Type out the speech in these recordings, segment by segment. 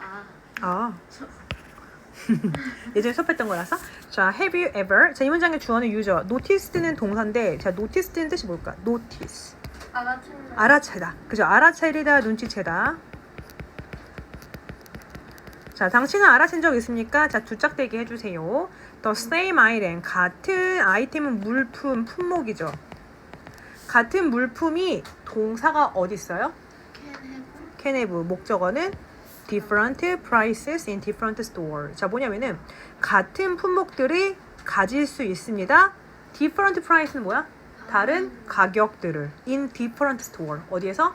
아, 아. 예전에 수업했던 거라서. 자, have you ever? 자, 이 문장의 주어는 유저. noticed는 동사인데, 자, noticed는 뜻이 뭘까? notice. 알아채는 알아채다. 그죠? 알아차리다, 눈치채다. 자, 당신은 알아챈 적 있습니까? 자, 두 짝대기 해주세요. The same item. 같은 아이템은 물품, 품목이죠. 같은 물품이 동사가 어디 있어요? can have can have. 목적어는 different prices in different store. 자, 뭐냐면은 같은 품목들이 가질 수 있습니다. different price는 뭐야? 다른 가격들을 in different store. 어디에서?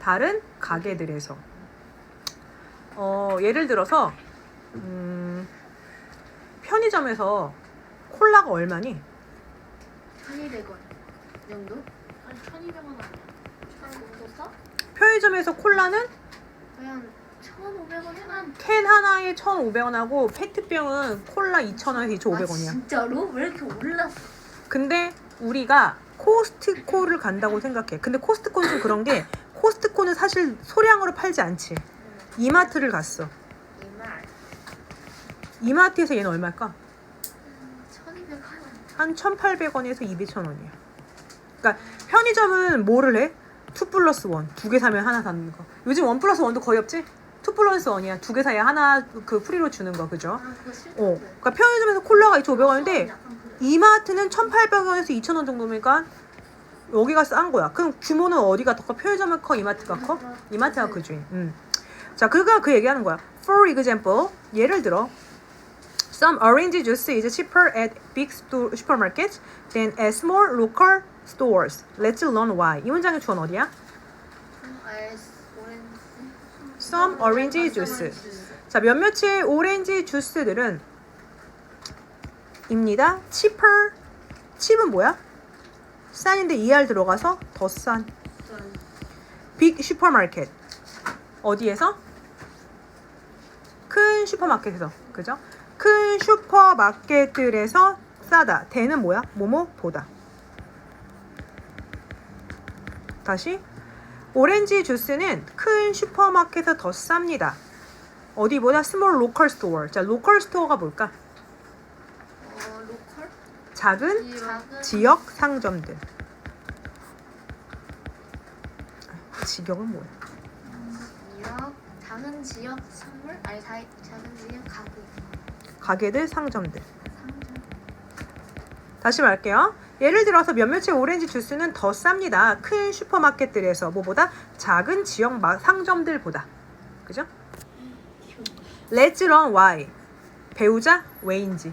다른 가게들에서. 어, 예를 들어서 음, 편의점에서 콜라가 얼마니? 1200원 정도? 아니 1200원 아니야 1500원 써? 편의점에서 콜라는 그냥 1500원 한캔 하나에 1,500원하고 페트병은 콜라 2,000원에서 2,500원이야. 아, 진짜로? 왜 이렇게 올랐어? 근데 우리가 코스트코를 간다고 생각해. 근데 코스트코는 좀 그런 게 코스트코는 사실 소량으로 팔지 않지. 이마트를 갔어. 이마트에서 얘는 얼마일까? 1200원 한 1,800원에서 2,000원이야. 그러니까 편의점은 뭐를 해? 2 플러스 1. 두 개 사면 하나 사는 거. 요즘 1 플러스 1도 거의 없지? 2 플러스 1이야. 두 개 사야 하나 그 프리로 주는 거. 그죠? 아 어. 그러니까 편의점에서 콜라가 2,500원인데 약간 그래. 이마트는 1,800원에서 2,000원 정도니까 여기가 싼 거야. 그럼 규모는 어디가 더 커? 편의점이 커? 이마트가 커? 이마트가 크지. 음. 자, 그가 그 얘기하는 거야. For example, 예를 들어 Some orange juice is cheaper at big sto- supermarkets than at small local stores. Let's learn why. 이 문장의 주어는 어디야? Some orange juice. 자, 몇몇의 오렌지 주스들은 입니다. cheaper. 칩은 뭐야? 싼인데 ER 들어가서 더 싼. 빅 슈퍼마켓. 어디에서? 큰 슈퍼마켓에서. 그죠? 큰 슈퍼마켓들에서 싸다. 대는 뭐야? 뭐뭐 보다. 다시. 오렌지 주스는 큰 슈퍼마켓에서 더 쌉니다. 어디보다 스몰 로컬 스토어. 자, 로컬 스토어가 뭘까? 어 로컬? 작은 작은 지역 상점들. 지역은 뭐야? 지역 작은 지역 선물? 아니 자, 작은 지역 가게 가게들, 상점들. 상점 다시 말할게요. 예를 들어서 몇몇의 오렌지 주스는 더 쌉니다. 큰 슈퍼마켓들에서 뭐보다 작은 지역 마- 상점들보다. 그죠? Let's learn why. 배우자 왜인지.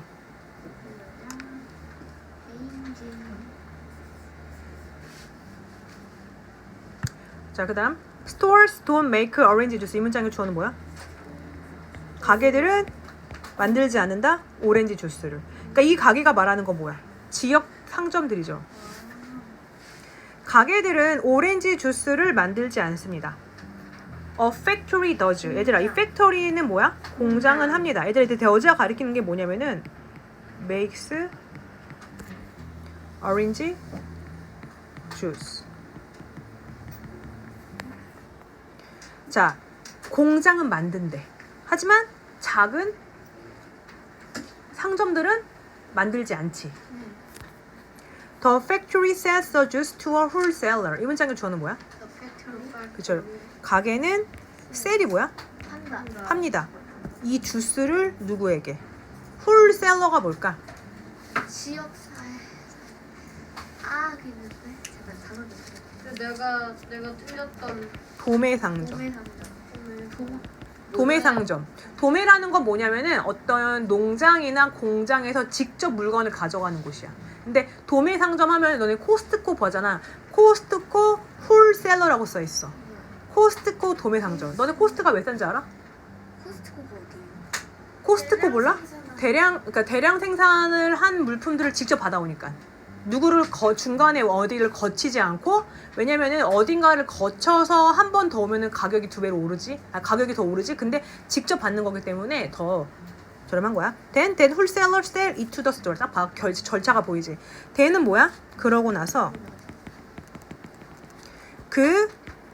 자, 그 다음 stores don't make orange juice 이 문장의 주어는 뭐야? 가게들은 만들지 않는다 오렌지 주스를. 그러니까 이 가게가 말하는 거 뭐야? 지역 상점들이죠. 가게들은 오렌지 주스를 만들지 않습니다. A factory does. 얘들아, 이 factory는 뭐야? 공장은 합니다. 얘들아, 이제 does가 가리키는 게 뭐냐면은 makes orange juice. 자, 공장은 만든대. 하지만 작은 상점들은 만들지 않지. The factory sells the juice to a wholesaler. 이 문장의 주어는 뭐야? The factory 그쵸. 가게는 셀이 뭐야? 판다 합니다. 이 주스를 누구에게? 홀셀러가 뭘까? 지역사회 아 그랬는데 잠깐 단어 좀 내가 내가 틀렸던 도매상점. 도매상점. 도매라는 건 뭐냐면은 어떤 농장이나 공장에서 직접 물건을 가져가는 곳이야. 근데 도매 상점 하면 너네 코스트코 보잖아. 코스트코 홀셀러라고 써 있어. 코스트코 도매 상점. 너네 코스트가 왜 싼지 알아? 코스트코가 어디예요? 코스트코 몰라? 대량 그러니까 대량 생산을 한 물품들을 직접 받아오니까 누구를 거, 중간에 어디를 거치지 않고 왜냐면은 어딘가를 거쳐서 한 번 더 오면은 가격이 두 배로 오르지 아, 가격이 더 오르지 근데 직접 받는 거기 때문에 더 저렴한 거야. Then then wholesaler sell it to the store. 딱 봐. 결, 절차가 보이지. then은 뭐야? 그러고 나서 그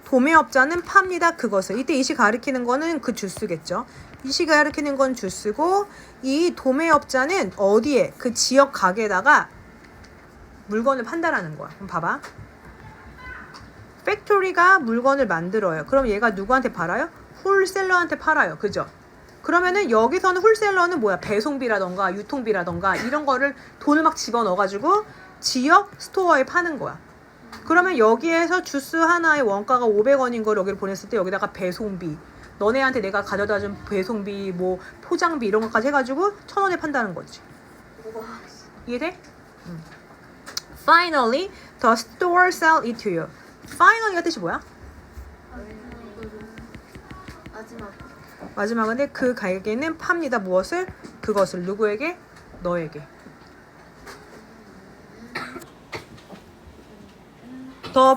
도매업자는 팝니다. 그것을. 이때 이시 가리키는 거는 그 주스겠죠. 이시 가리키는 건 주스고 이 도매업자는 어디에 그 지역 가게에다가 물건을 판다라는 거야. 그럼 봐봐. 팩토리가 물건을 만들어요. 그럼 얘가 누구한테 팔아요? 홀셀러한테 팔아요. 그죠? 그러면은 여기서는 홀셀러는 뭐야? 배송비라던가 유통비라던가 이런 거를 돈을 막 집어넣어가지고 지역 스토어에 파는 거야. 그러면 여기에서 주스 하나의 원가가 500원인 걸 여기를 보냈을 때 여기다가 배송비, 너네한테 내가 가져다 준 배송비, 뭐 포장비 이런 것까지 해가지고 천 원에 판다는 거지. 이해돼? 음. Finally, the store sell it to you. Finally가 뜻이 뭐야? 마지막. 마지막인데 그 가게는 팝니다. 무엇을? 그것을 누구에게? 너에게.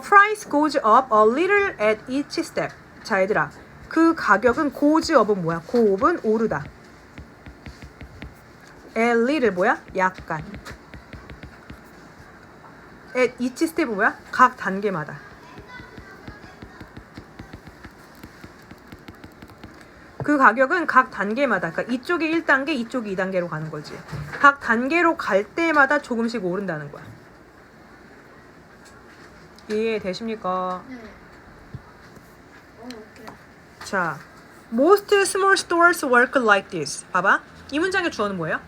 Price goes up a little at each step. 자, 얘들아. 그 가격은 goes up은 뭐야? up은 오르다. a little 뭐야? 약간. at each step은 뭐야? 각 단계마다. 그 가격은 각 단계마다 그러니까 이쪽이 1단계, 이쪽이 2단계로 가는 거지. 각 단계로 갈 때마다 조금씩 오른다는 거야. 이해되십니까? 네. 어, 오케이. 자, most small stores work like this. 봐봐. 이 문장의 주어는 뭐예요?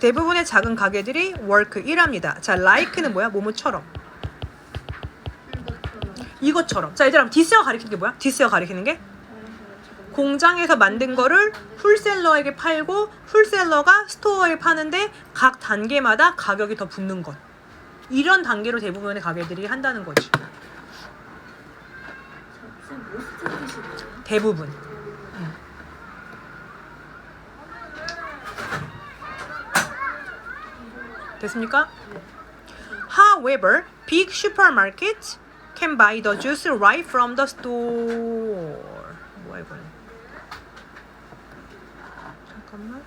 대부분의 작은 가게들이 work 일합니다. 자, like는 뭐야? 뭐뭐처럼. 이것처럼. 자, 얘들아, 디스가 가리키는 게 뭐야? 디스가 가리키는 게 공장에서 만든 거를 훌셀러에게 팔고 훌셀러가 스토어에 파는데 각 단계마다 가격이 더 붙는 것. 이런 단계로 대부분의 가게들이 한다는 거지. 대부분. 음. 됐습니까? However, big supermarkets can buy the juice right from the store. 뭐야 이거는? 잠깐만.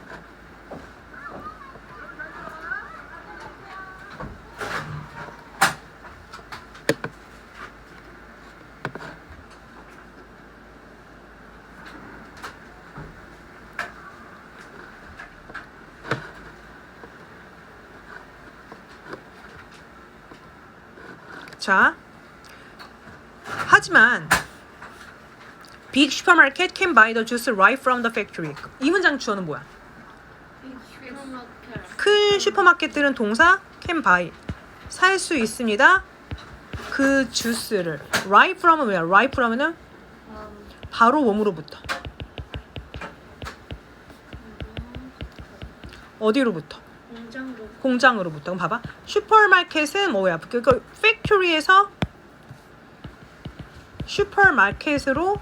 자, 하지만 big supermarket can buy the juice right from the factory. 이 문장 주어는 뭐야? 큰 슈퍼마켓들은 동사 can buy 살 수 있습니다. 그 주스를 right from은 뭐야? right from은 바로 몸으로부터 어디로부터? 공장으로부터. 그럼 봐봐. 슈퍼마켓은 뭐야? 그 팩토리에서 슈퍼마켓으로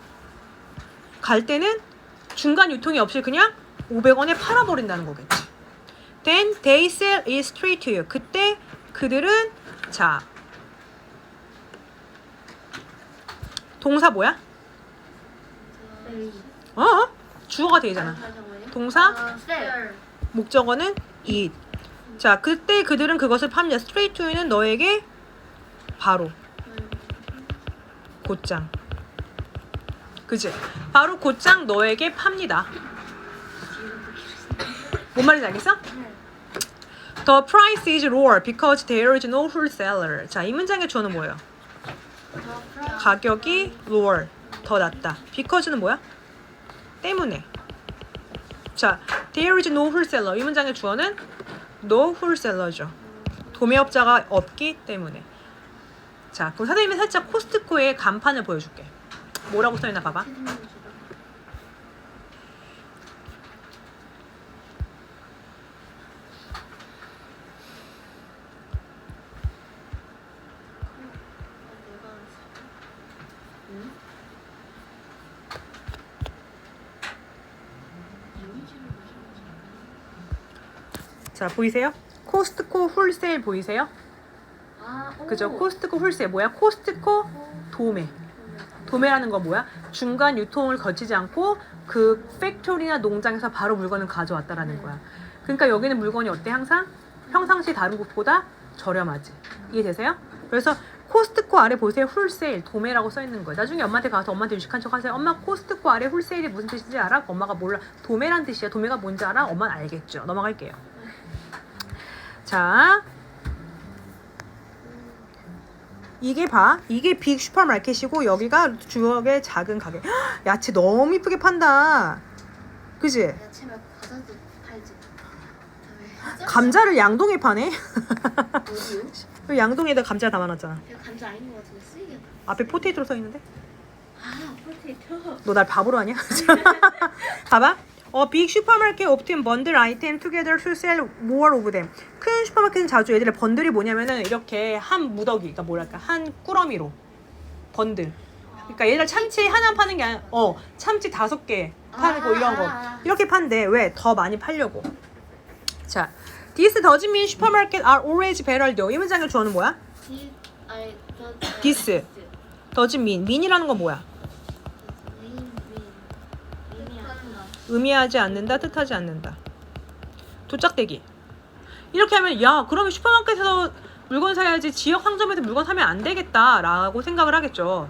갈 때는 중간 유통이 없이 그냥 500원에 팔아버린다는 거겠지. Then they sell it straight to you. 그때 그들은 자 동사 뭐야? 어? 어? 주어가 되잖아. 동사 셀. 목적어는 it. 자, 그때 그들은 그것을 팝니다. straight to you는 너에게 바로 곧장. 그지? 바로 곧장 너에게 팝니다. 뭔 말인지 알겠어? The price is lower because there is no wholesaler. 자, 이 문장의 주어는 뭐예요? 가격이 lower, 더 낮다. because는 뭐야? 때문에. 자, there is no wholesaler. 이 문장의 주어는 no wholesaler죠. 도매업자가 없기 때문에. 자, 그럼 선생님이 살짝 코스트코의 간판을 보여줄게. 뭐라고 써있나 봐봐. 자, 보이세요? 코스트코 홀세일 보이세요? 그죠? 코스트코 홀세일 뭐야? 코스트코 도매. 도매라는 건 뭐야? 중간 유통을 거치지 않고 그 팩토리나 농장에서 바로 물건을 가져왔다라는 거야. 그러니까 여기는 물건이 어때? 항상 평상시 다른 곳보다 저렴하지. 이해되세요? 그래서 코스트코 아래 보세요. 훌세일 도매라고 써 있는 거예요. 나중에 엄마한테 가서 엄마한테 유식한 척 하세요. 엄마 코스트코 아래 훌세일이 무슨 뜻인지 알아? 엄마가 몰라. 도매란 뜻이야. 도매가 뭔지 알아? 엄마는 알겠죠. 넘어갈게요. 자. 이게 봐. 이게 빅 슈퍼마켓이고 여기가 주역의 작은 가게. 헉, 야채 너무 이쁘게 판다. 그지? 야채 말고 과자도 팔지. 그다음에 감자를 양동에 파네. 어디요? 양동에다 감자 담아놨잖아. 이거 감자 아닌 것 같은데 쓰이겠다. 앞에 포테이토로 써 있는데. 아 포테이토. 너 날 바보로 하냐? 봐봐. 어, 빅 슈퍼마켓 옵틴 번들 아이템 together to sell more of them. 큰 슈퍼마켓은 자주 얘들의 번들이 뭐냐면은 이렇게 한 무더기, 그러니까 뭐랄까 한 꾸러미로 번들. 그러니까 얘들 참치 하나 파는 게 아니라 어 참치 다섯 개 팔고 아, 이런 거 아, 아. 이렇게 판대. 왜? 더 많이 팔려고. 자, this doesn't mean supermarket are always better though. 이 문장의 주어는 뭐야? 디 아이 더 This. doesn't mean. mean이라는 건 뭐야? 미미 아닌가? 의미하지 않는다, 뜻하지 않는다. 도짝대기. 이렇게 하면 야 그러면 슈퍼마켓에서 물건 사야지 지역 상점에서 물건 사면 안 되겠다라고 생각을 하겠죠.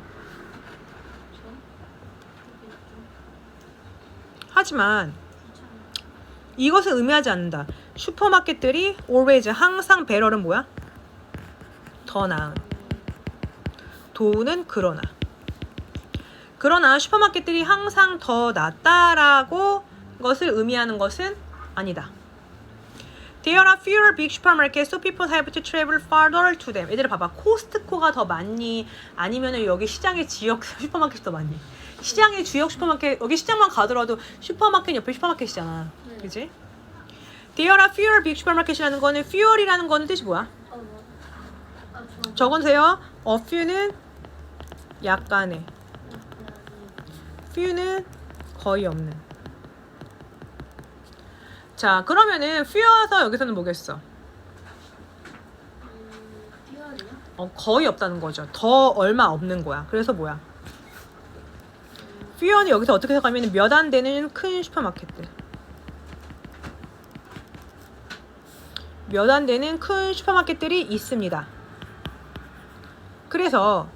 하지만 이것은 의미하지 않는다. 슈퍼마켓들이 always 항상 배럴은 뭐야? 더 나은. 도는 그러나. 그러나 슈퍼마켓들이 항상 더 낫다라고 것을 의미하는 것은 아니다. There are fewer big supermarkets, so people have to travel farther to them. 얘들아 봐봐. 코스트코가 더 많니? 아니면은 여기 시장의 지역 슈퍼마켓이 더 많니? 시장의 주역 슈퍼마켓 여기 시장만 가더라도 슈퍼마켓 옆에 슈퍼마켓이잖아. 네. 그지? There are fewer big supermarket이라는 거는 fewer이라는 거는 뜻이 뭐야? 어 뭐? 아 저. 적어주세요. A few는 약간의, few는 거의 없는. 자, 그러면은 few에서 여기서는 뭐겠어? 어, 거의 없다는 거죠. 더 얼마 없는 거야. 그래서 뭐야? few는 여기서 어떻게 해석하면 몇 안 되는 큰 슈퍼마켓들. 몇 안 되는 큰 슈퍼마켓들이 있습니다. 그래서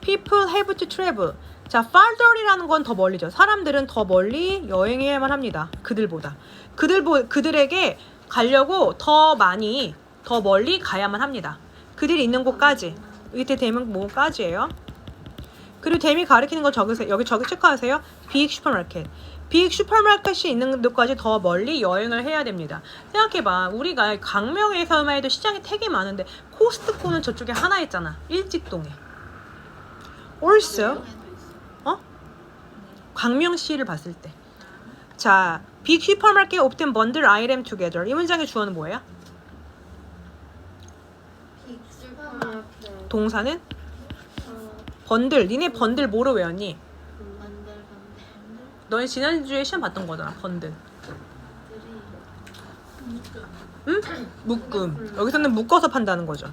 people have to travel. 자, farther이라는 건 더 멀리죠. 사람들은 더 멀리 여행해야만 합니다. 그들보다. 그들 그들에게 가려고 더 많이 더 멀리 가야만 합니다. 그들이 있는 곳까지. 이때 대명 뭐까지예요? 그리고 댐이 가리키는 거 적으세요. 여기 저기 체크하세요. 빅 슈퍼마켓. 빅 슈퍼마켓이 있는 곳까지 더 멀리 여행을 해야 됩니다. 생각해봐. 우리가 강명에서만 해도 시장이 되게 많은데 코스트코는 저쪽에 하나 있잖아. 일직동에. also 어? 광명시를 봤을 때. 자, 빅 슈퍼마켓 옵튼 번들 아이템 투게더. 이 문장의 주어는 뭐예요? 동사는 어 번들. 니네 번들 뭐로 외웠니? 너희 지난주에 시험 봤던 거잖아. 번들. 응? 묶음. 여기서는 묶어서 판다는 거죠.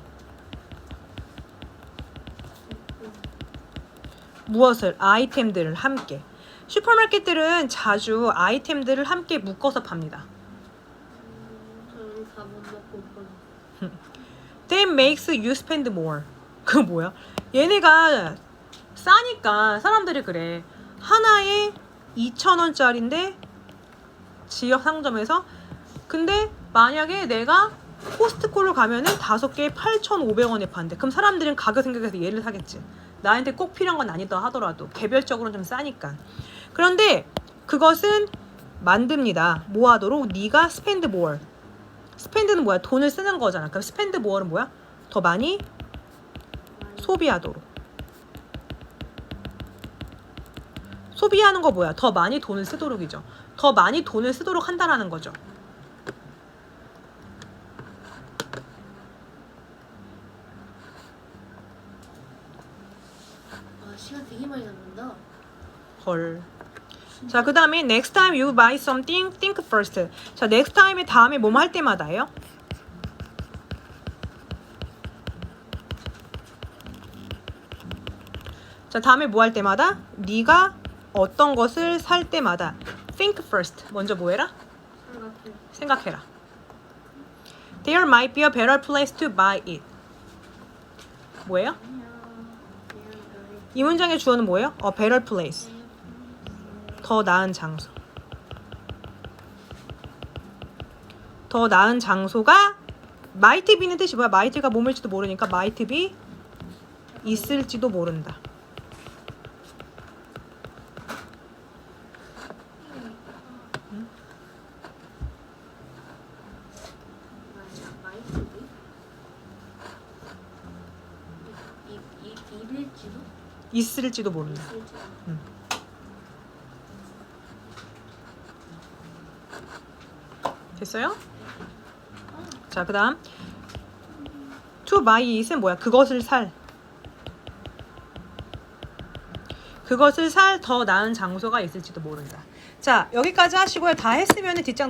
무엇을? 아이템들을 함께. 슈퍼마켓들은 자주 아이템들을 함께 묶어서 팝니다. 저는 먹고. That makes you spend more. 그 뭐야? 얘네가 싸니까 사람들이 그래. 하나에 2,000원짜리인데 지역 상점에서 근데 만약에 내가 코스트코를 가면은 다섯 개에 8,500원에 판대. 그럼 사람들은 가격 생각해서 얘를 사겠지. 나한테 꼭 필요한 건 아니다 하더라도 개별적으로는 좀 싸니까. 그런데 그것은 만듭니다. 뭐 하도록 네가 스펜드 more. 스펜드는 뭐야? 돈을 쓰는 거잖아. 그럼 스펜드 모어는 뭐야? 더 많이 소비하도록. 소비하는 거 뭐야? 더 많이 돈을 쓰도록이죠. 더 많이 돈을 쓰도록 한다라는 거죠. 와 시간 되게 많이 남는다. 헐. 자, 그 다음에 next time you buy something, think first. 자, next time에 다음에 뭐뭐 할 때마다예요? 자, 다음에 뭐 할 때마다? 네가 어떤 것을 살 때마다 think first. 먼저 뭐 해라? 생각해. 생각해 라. There might be a better place to buy it. 뭐예요? 이 문장의 주어는 뭐예요? A better place. 더 나은 장소. 더 나은 장소가 might be는 뜻이 뭐야? might가 몸일지도 모르니까 might be 있을지도 모른다. 있을지도 모른다. 있을지도. 됐어요? 자, 그 다음 to buy it은 뭐야? 그것을 살. 그것을 살 더 나은 장소가 있을지도 모른다. 자, 여기까지 하시고요. 다 했으면 뒷장 넘